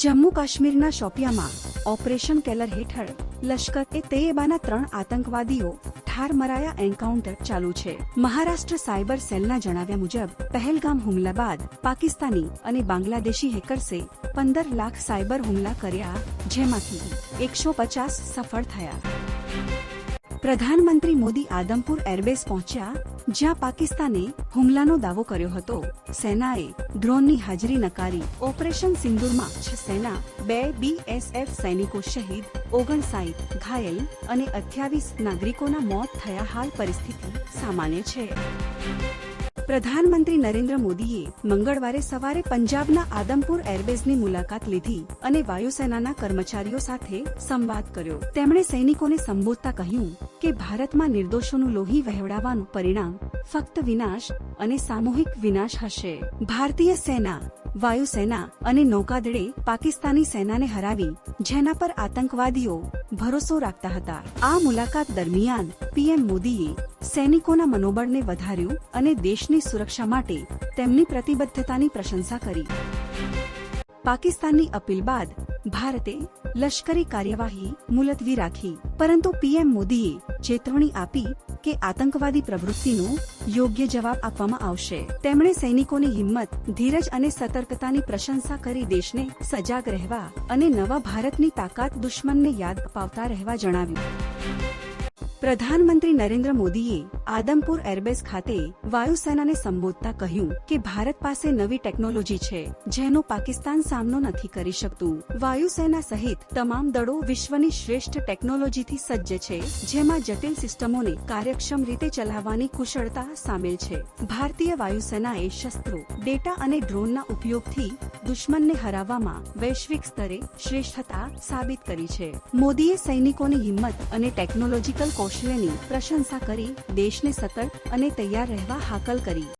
જમ્મુ કાશ્મીરના શોપિયામાં operation Keller હેઠળ લશ્કર એ તૈયબાના ત્રણ આતંકવાદીઓ ઠાર મરાયા એન્કાઉન્ટર ચાલુ છે. મહારાષ્ટ્ર સાયબર સેલના જણાવ્યા મુજબ, પહેલગામ હુમલા બાદ પાકિસ્તાની અને બાંગ્લાદેશી હેકર્સે પંદર લાખ સાયબર હુમલા કર્યા, જેમાંથી એકસો પચાસ સફળ થયા. પ્રધાનમંત્રી મોદી આદમપુર એરબેઝ પહોંચ્યા, જ્યાં પાકિસ્તાને હુમલાનો દાવો કર્યો હતો. સેનાએ ડ્રોનની હાજરી નકારી. ઓપરેશન સિંદુરમાં છ સેના બે બીએસએફ સૈનિકો શહીદ, ઓગણસાઠ ઘાયલ અને અઠ્યાવીસ નાગરિકોના મોત થયા હાલ પરિસ્થિતિ સામાન્ય છે. પ્રધાનમંત્રી નરેન્દ્ર મોદીએ મંગળવારે સવારે પંજાબના આદમપુર એરબેઝની મુલાકાત લીધી અને વાયુસેનાના કર્મચારીઓ સાથે સંવાદ કર્યો. તેમણે સૈનિકોને સંબોધતા કહ્યું કે ભારતમાં નિર્દોષોનું લોહી વહેવડાવવાનું પરિણામ ફક્ત વિનાશ અને સામૂહિક વિનાશ હશે. ભારતીય સેના વાયુસેના અને નૌકાદળે પાકિસ્તાની સેનાને હરાવી, જેના પર આતંકવાદીઓ ભરોસો રાખતા હતા. આ મુલાકાત દરમિયાન પીએમ મોદીએ સૈનિકોના મનોબળને વધાર્યું અને દેશની સુરક્ષા માટે તેમની પ્રતિબદ્ધતાની પ્રશંસા કરી. પાકિસ્તાનની અપીલ બાદ ભારતે લશ્કરી કાર્યવાહી મુલતવી રાખી, પરંતુ પીએમ મોદીએ ચેતવણી આપી કે આતંકવાદી પ્રવૃત્તિનો યોગ્ય જવાબ આપવામાં આવશે. તેમણે સૈનિકોની હિંમત, ધીરજ અને સતર્કતાની પ્રશંસા કરી દેશને સજાગ રહેવા અને નવા ભારતની તાકાત દુશ્મનને યાદ અપાવતા રહેવા જણાવ્યું. પ્રધાનમંત્રી નરેન્દ્ર મોદીએ આદમપુર એરબેઝ ખાતે વાયુસેનાને સંબોધતા કહ્યું કે ભારત પાસે નવી ટેકનોલોજી છે, જેનો પાકિસ્તાન સામનો નથી કરી શકતું. વાયુસેના સહિત તમામ દળો વિશ્વની શ્રેષ્ઠ ટેકનોલોજીથી સજ્જ છે, જેમાં જટિલ સિસ્ટમોને કાર્યક્ષમ રીતે ચલાવવાની કુશળતા સામેલ છે. ભારતીય વાયુસેનાએ શસ્ત્રો, ડેટા અને ડ્રોનના ઉપયોગથી દુશ્મનને હરાવવામાં વૈશ્વિક સ્તરે શ્રેષ્ઠતા સાબિત કરી છે. મોદીએ સૈનિકોની હિંમત અને ટેકનોલોજીકલ કૌશલ્યની પ્રશંસા કરી, દેશને સતર્ક અને તૈયાર રહેવા હાકલ કરી.